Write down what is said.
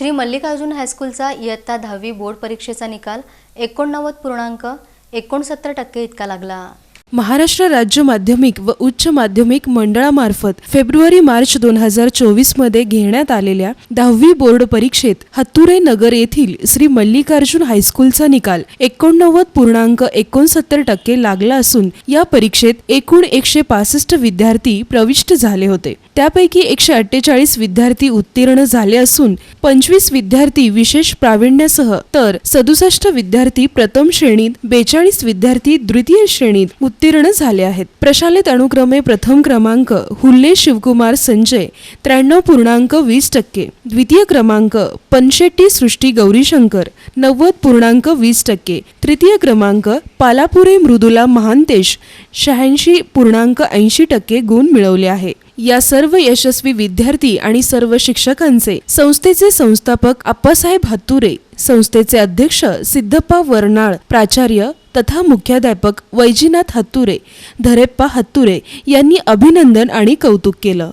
श्री मल्लिकार्जुन हायस्कूलचा इयत्ता दहावी बोर्ड परीक्षेचा निकाल एकोणनव्वद पूर्णांक एकोणसत्तर टक्के इतका लागला. महाराष्ट्र राज्य माध्यमिक व उच्च माध्यमिक मंडळामार्फत फेब्रुवारी मार्च दोन हजार चोवीसमध्ये घेण्यात आलेल्या दहावी बोर्ड परीक्षेत हत्तुरे नगर येथील श्री मल्लिकार्जुन हायस्कूलचा निकाल एकोणनव्वद पूर्णांक एकोणसत्तर टक्के लागला असून या परीक्षेत एकूण एकशे पासष्ट विद्यार्थी प्रविष्ट झाले होते. त्यापैकी एकशे अठ्ठेचाळीस विद्यार्थी उत्तीर्ण झाले असून पंचवीस विद्यार्थी विशेष प्रावीण्यासह तर सदुसष्ट विद्यार्थी प्रथम श्रेणीत बेचाळीस विद्यार्थी द्वितीय श्रेणीत उत्तीर्ण झाले आहेत. प्रशालेत अनुक्रमे प्रथम क्रमांक हुल्ले शिवकुमार संजय त्र्याण्णव पूर्णांक वीस टक्के. द्वितीय क्रमांक पनशेट्टी सृष्टी गौरीशंकर नव्वद पूर्णांक वीस टक्के. तृतीय क्रमांक पालापुरे मृदुला महांतेश शहाऐंशी पूर्णांक ऐंशी टक्के गुण मिळवले आहे. या सर्व यशस्वी विद्यार्थी आणि सर्व शिक्षकांचे संस्थेचे संस्थापक आप्पासाहेब हत्तुरे संस्थेचे अध्यक्ष सिद्धप्पा वर्नाळ प्राचार्य तथा मुख्याध्यापक वैजीनाथ हत्तुरे धरेप्पा हत्तुरे यांनी अभिनंदन आणि कौतुक केलं.